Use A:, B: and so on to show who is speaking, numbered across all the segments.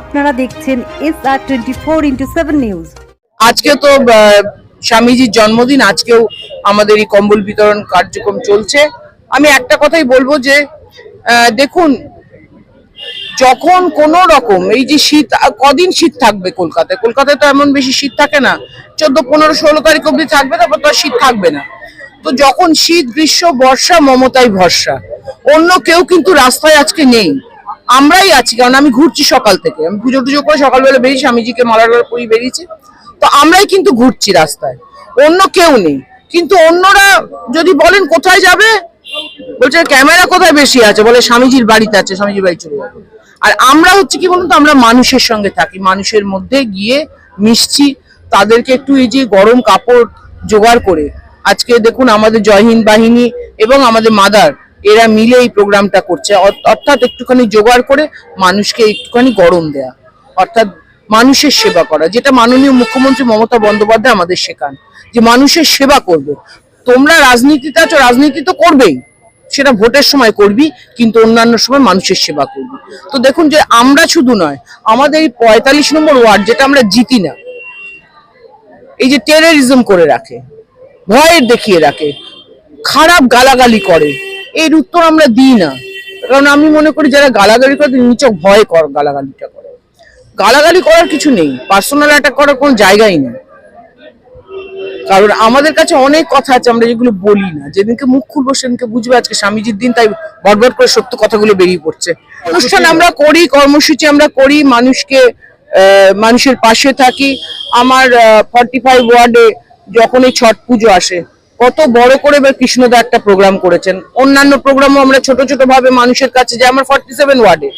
A: আপনারা দেখছেন S R twenty four into seven news
B: আজকে তো স্বামীজির জন্মদিন, আজকেও আমাদের এই কম্বল বিতরণ কার্যক্রম চলছে। আমি একটা কথাই বলব যে দেখুন, যখন কোন রকম, এই যে শীত, কদিন শীত থাকবে কলকাতায়? কলকাতায় তো এমন বেশি শীত থাকে না, চোদ্দ, পনেরো, ষোলো তারিখ অব্দি থাকবে, তারপর তো শীত থাকবে না। তো যখন শীত, গ্রীষ্ম, বর্ষা মমতাই ভরসা, অন্য কেউ কিন্তু রাস্তায় আজকে নেই। আমরাই আছি, কারণ আমি ঘুরছি সকাল থেকে। আমি পুজো টুজো করে সকালবেলা বেরিয়েছি, স্বামীজিকে মালার পরি বেরিয়েছি। তো আমরাই কিন্তু ঘুরছি রাস্তায়। অন্য কেউ নেই। কিন্তু অন্যরা যদি বলেন কোথায় যাবে, বলছে ক্যামেরা কোথায় বেশি আছে? বলে স্বামীজির বাড়িতে আছে, স্বামীজির বাড়ি চলে যাবে। আর আমরা হচ্ছে কি বলুন তো, আমরা মানুষের সঙ্গে থাকি, মানুষের মধ্যে গিয়ে মিশছি। তাদেরকে একটু এই যে গরম কাপড় জোগাড় করে, আজকে দেখুন আমাদের জয়হিন্দ বাহিনী এবং আমাদের মাদার এরা মিলে এই প্রোগ্রামটা করছে। অর্থাৎ একটুখানি জোগাড় করে মানুষকে একটুখানি গরম দেয়া, অর্থাৎ মানুষের সেবা করা, যেটা মাননীয় মুখ্যমন্ত্রী মমতা বন্দ্যোপাধ্যায় আমাদের শেখান, যে মানুষের সেবা করবে। তোমরা রাজনীতিতে আছো, রাজনীতি তো করবেই, সেটা ভোটের সময় করবি, কিন্তু অন্যান্য সময় মানুষের সেবা করবি। তো দেখুন যে আমরা শুধু নয়, আমাদের এই পঁয়তাল্লিশ নম্বর ওয়ার্ড যেটা আমরা জিতি না, এই যে টেররিজম করে রাখে ভয়ের দেখিয়ে রাখে, খারাপ গালাগালি করে এর উত্তর আমরা দিই না। কারণ আমি মনে করি যারা গালাগালি করে নিচে ভয় কর গালাগালিটা করে। গালাগালি করার কিছু নেই। পার্সোনাল অ্যাটাক করার কোনো জায়গাই নেই। কারণ আমাদের কাছে অনেক কথা আছে, আমরা যেগুলো বলি না। যেদিনকে মুখ খুলবো, সেদিনকে বুঝবে আজকে স্বামীজির দিন, তাই বটবট করে সত্য কথাগুলো বেরিয়ে পড়ছে। অনুষ্ঠান আমরা করি, কর্মসূচি আমরা করি, মানুষকে মানুষের পাশে থাকি। আমার ফর্টি ফাইভ ওয়ার্ডে যখন এই ছট পুজো আসে কত বড় করে এবার কৃষ্ণদা একটা প্রোগ্রাম করেছেন। অন্যান্য প্রোগ্রামও আমরা ছোট ছোট ভাবে মানুষের কাছে যে আমার ফর্টি সেভেন ওয়ার্ডে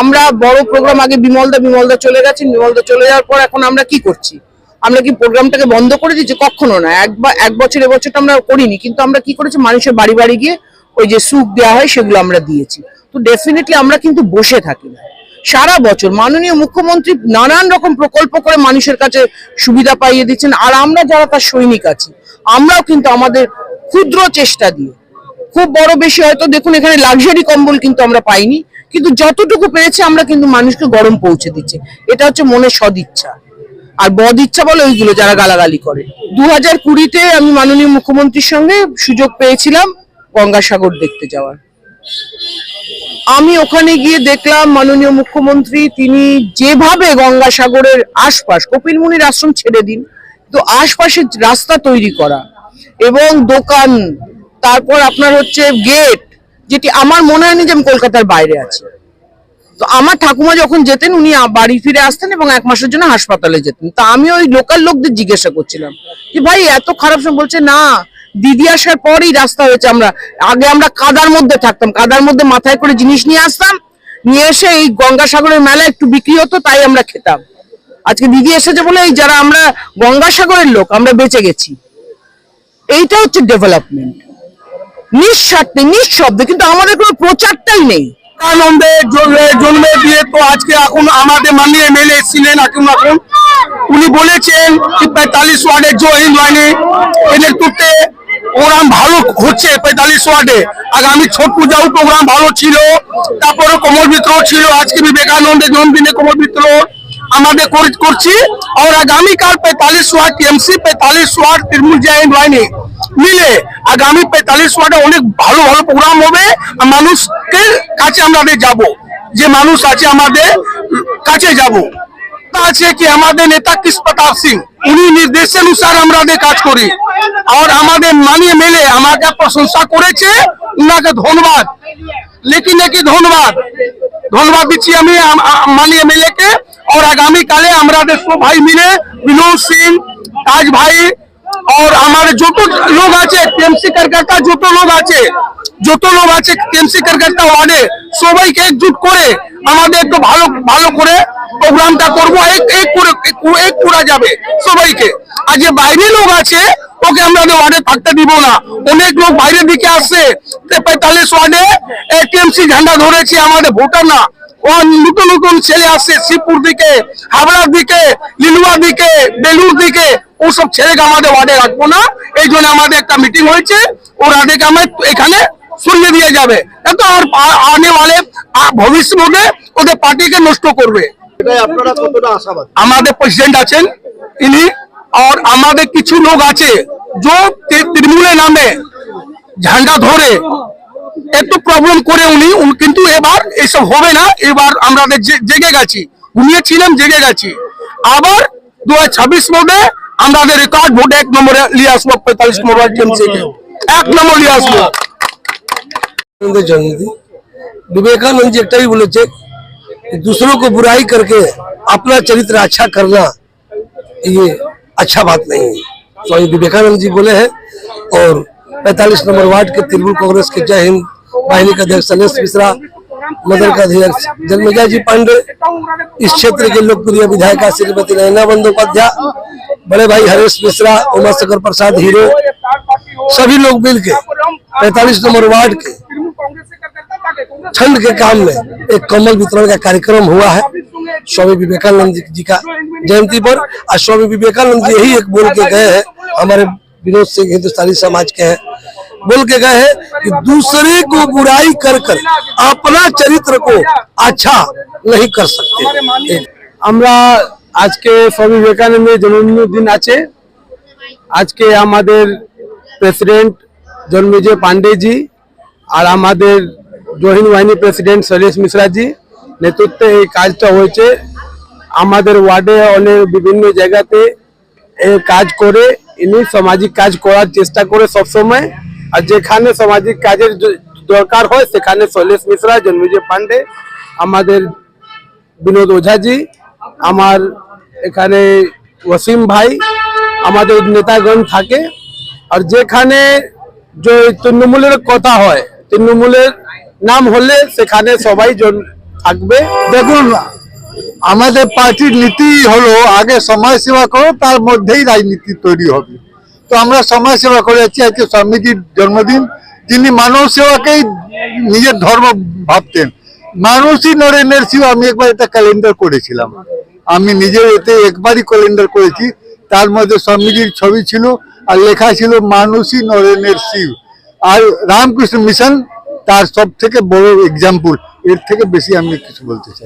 B: আমরা বড় প্রোগ্রাম আগে বিমলদা বিমলদা চলে গেছেন, বিমলদা চলে যাওয়ার পর এখন আমরা কি করছি? আমরা কি প্রোগ্রামটাকে বন্ধ করে দিচ্ছি কখনো না। একবার এক বছর এবছরটা আমরা করিনি, কিন্তু আমরা কি করেছি? মানুষের বাড়ি বাড়ি গিয়ে ওই যে সুখ দেওয়া হয়, সেগুলো আমরা দিয়েছি। তো ডেফিনেটলি আমরা কিন্তু বসে থাকি না। সারা বছর মাননীয় মুখ্যমন্ত্রী নানান রকম প্রকল্প করে মানুষের কাছে সুবিধা পাইয়ে দিচ্ছেন, আর আমরা যারা তার সৈনিক আছি, আমরাও কিন্তু আমাদের ক্ষুদ্র চেষ্টা দিয়ে, খুব বড় বেশি হয়তো দেখুন এখানে লাক্সারি কম্বল কিন্তু আমরা পাইনি, কিন্তু যতটুকু পেরেছি আমরা কিন্তু মানুষকে গরম পৌঁছে দিচ্ছি। এটা হচ্ছে মনের সদিচ্ছা। আর বদ ইচ্ছা বলে ওইগুলো যারা গালাগালি করে। দু হাজার কুড়িতে আমি মাননীয় মুখ্যমন্ত্রীর সঙ্গে সুযোগ পেয়েছিলাম গঙ্গাসাগর দেখতে যাওয়ার। আমি ওখানে গিয়ে দেখলাম মাননীয় মুখ্যমন্ত্রী, তিনি যেভাবে গঙ্গাসাগরের আশপাশ, কপিল মুনির আশ্রম ছেড়ে দিন তো আশপাশে রাস্তা তৈরি করা এবং দোকান, তারপর আপনার হচ্ছে গেট যেটি আমার মনে হয়নি যে আমি কলকাতার বাইরে আছি। তো আমার ঠাকুমা যখন যেতেন, উনি বাড়ি ফিরে আসতেন এবং এক মাসের জন্য হাসপাতালে যেতেন। তা আমি ওই লোকাল লোকদের জিজ্ঞাসা করছিলাম যে, ভাই, এত খারাপ সময় বলছে, না দিদি আসার পরই রাস্তা হয়েছে আমরা। আগে আমরা কাদার মধ্যে থাকতাম, কাদার মধ্যে মাথায় করে জিনিস নিয়ে আসতাম, নিয়ে এসে এই গঙ্গাসাগরের মেলা একটু বিক্রি হতো, তাই আমরা খেতাম। আজকে দিদি এসেছে বলে এই যারা আমরা গঙ্গাসাগরের লোক, আমরা বেঁচে গেছি। এইটা হচ্ছে ডেভেলপমেন্ট নিঃস্বার্থে, নিঃশব্দে, কিন্তু আমাদের কোনো প্রচারটাই নেই।
C: আনন্দে জন্মে দিয়ে তো আজকে এখন আমাদের মাননীয় এমএলএ ছিলেন এখন এখন উনি বলেছেন পঁয়তাল্লিশ ওয়ার্ডের জহিন লাইনে এদের করতে প্রোগ্রাম ভালো হচ্ছে পঁয়তাল্লিশ ওয়ার্ডে আগামী ছট পূজাও প্রোগ্রাম ভালো ছিল তারপরে কমল বিতরণ ছিল আজকে বিবেকানন্দের জন্মদিনে কমল বিতরণ আমাদের কর- করছি আর আগামীকাল पैंतालीस ওয়ার্ড টিএমসি पैंतालीस ওয়ার্ড তৃণমূল জয়েন্ট লাইনে মিলে আগামী পঁয়তাল্লিশ ওয়ার্ডে অনেক ভালো ভালো প্রোগ্রাম হবে আর মানুষকে কাছে আমাদের যাব যে মানুষ আছে আমাদের কাছে যাব আছে কি আমাদের নেতা কৃষ প্রতাপ সিং উনি নির্দেশানুসার আমাদের কাজ করি আর আমাদের মানিয়ে মেলে আমাকে প্রশংসা করেছে উনাকে ধন্যবাদ লেকিন নাকি ধন্যবাদ ধন্যবাদ দিচ্ছি আমি আম- আ- মানিয়ে মেলেকে और আগামী কালে আমরা সব ভাই মিলে বিনোদ সিং তাজ ভাই और हमारे যত লোক আছে টিএমসি কারকাটা যত লোক আছে যত লোক আছে টিএমসি কারকাটা ওয়ার্ডে সবাইকে একজুট করে আমাদের একটু ভালো ভালো করে প্রোগ্রামটা করবো এক এক করে এক- এক করা যাবে সবাইকে আর যে বাইরে লোক আছে ওকে আমরা ওয়ার্ডে থাকতে দিব না। অনেক লোক বাইরের দিকে আসছে। পঁয়তাল্লিশ ওয়ার্ডে টিএমসি ঝান্ডা ধরেছে আমাদের ভোটার না। ও নতুন নতুন ছেলে আসছে শিবপুর দিকে হাবড়ার দিকে লিলুয়া দিকে বেলুর দিকে। ওসব ছেলেকে আমাদের ওয়ার্ডে রাখব না। এই জন্য আমাদের একটা মিটিং হয়েছে। ও রাধেকে আমরা এখানে সরিয়ে দিয়ে যাবে। এত আর আনে वाले আ- ভবিষ্যতে ওদের পার্টিকে নষ্ট করবে। আমাদের প্রেসিডেন্ট আছেন ইনি। আর আমাদের কিছু লোক আছে যে তি- তৃণমূলের নামে ঝান্ডা ধরে একটু প্রবলেম করে উনি উনি কিন্তু এবার এসব হবে না এবার আমরা জে- জেগে গেছি ঘুমিয়েছিলাম জেগে গেছি আবার দু হাজার ছাব্বিশ মধ্যে আমাদের রেকর্ড ভোট এক নম্বরে নিয়ে আসবো পঁয়তাল্লিশ নম্বর টিএমসি কে এক নম্বর নিয়ে আসবো
D: विवेकानंद जयंती विवेकानंद जी एकटा ही बोले थे कि दूसरों को बुराई करके अपना चरित्र अच्छा करना ये अच्छा बात नहीं है। स्वामी विवेकानंद जी बोले हैं और 45 नंबर वार्ड के तृणमूल कांग्रेस के जय हिंद वाहिनी का अध्यक्ष सनेश मिश्रा मदर का अध्यक्ष जन्मेजा जी पांडे, इस क्षेत्र के लोकप्रिय विधायिका श्रीमती नयना बंदोपाध्याय, बड़े भाई हरेश मिश्रा उमा शंकर प्रसाद हीरो, सभी लोग मिलके 45 नंबर वार्ड के ठंड के काम में एक कम्बल वितरण का कार्यक्रम हुआ है। स्वामी विवेकानंद जी का जयंती पर और स्वामी विवेकानंद जी यही एक बोल के गए हैं हमारे विनोद सिंह हिंदुस्तानी समाज के हैं बोल के गए हैं कि दूसरे को बुराई कर कर अपना चरित्र को अच्छा नहीं कर सकते
E: আমরা আজকে স্বামী বিবেকানন্দের জন্মদিন আছে আজকে আমাদের প্রেসিডেন্ট জন্মেজয় পান্ডেজি আর আমাদের জহিন বাহিনী প্রেসিডেন্ট শৈলেশ মিশ্রাজি নেতৃত্বে এই কাজটা হয়েছে। আমাদের ওয়ার্ডে অনেক বিভিন্ন জায়গাতে কাজ করে, ইনি সামাজিক কাজ করার চেষ্টা করে সবসময়। আর যেখানে সামাজিক কাজের দরকার হয়, সেখানে শৈলেশ মিশ্রা জন্মেজয় পান্ডে আমাদের বিনোদ ওঝাজি, আমার এখানে ওসিম ভাই, আমাদের নেতাগণ থাকে। আর যেখানে যে তৃণমূলের কথা হয়, তৃণমূলের নাম হলে সেখানে সবাই থাকবে।
F: দেখুন, আমাদের পার্টির নীতি হলো আগে সমাজ সেবা করো, তার মধ্যেই রাজনীতি তৈরি হবে। তো আমরা সমাজ সেবা করে যাচ্ছি আজকে স্বামীজির জন্মদিন। যিনি মানব সেবাকেই নিজের ধর্ম ভাবতেন। মানুষই নরেন্দ্র শিব আমি একবার একটা ক্যালেন্ডার করেছিলাম। আমি নিজের এতে একবারই ক্যালেন্ডার করেছি। তার মধ্যে স্বামীজির ছবি ছিল, আর লেখা ছিল, মানুষই নরেন্দ্র শিব। আর রামকৃষ্ণ মিশন তার সব থেকে বড় এক্সাম্পল এর থেকে বেশি আমি কিছু বলতে চাই।